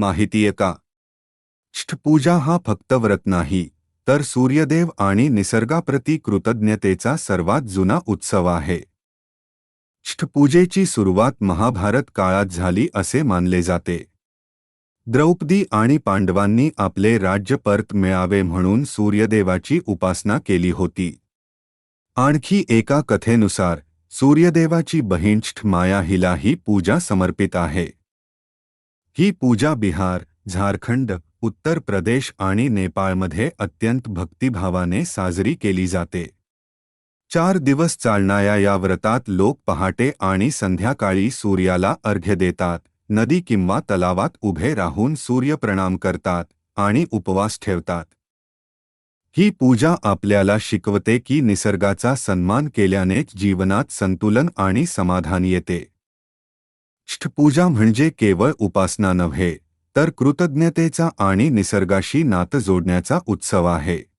माहितीये का? छठपूजा हा फक्त व्रत नाही तर सूर्यदेव आणि निसर्गाप्रती कृतज्ञतेचा सर्वात जुना उत्सव आहे. छठपूजेची सुरुवात महाभारत काळात झाली असे मानले जाते. द्रौपदी आणि पांडवांनी आपले राज्य परत मिळावे म्हणून सूर्यदेवाची उपासना केली होती. आणखी एका कथेनुसार सूर्यदेवाची बहीण माया हिला ही पूजा समर्पित आहे. ही पूजा बिहार, झारखंड, उत्तर प्रदेश आणि नेपाळमध्ये अत्यंत भक्तिभावाने साजरी केली जाते. चार दिवस चालणाऱ्या या व्रतात लोक पहाटे आणि संध्याकाळी सूर्याला अर्घ्य देतात, नदी किंवा तलावात उभे राहून सूर्यप्रणाम करतात आणि उपवास ठेवतात. ही पूजा आपल्याला शिकवते की निसर्गाचा सन्मान केल्यानेच जीवनात संतुलन आणि समाधान येते. छठपूजा म्हणजे केवळ उपासना नव्हे तर कृतज्ञतेचा आणि निसर्गाशी नातं जोडण्याचा उत्सव आहे.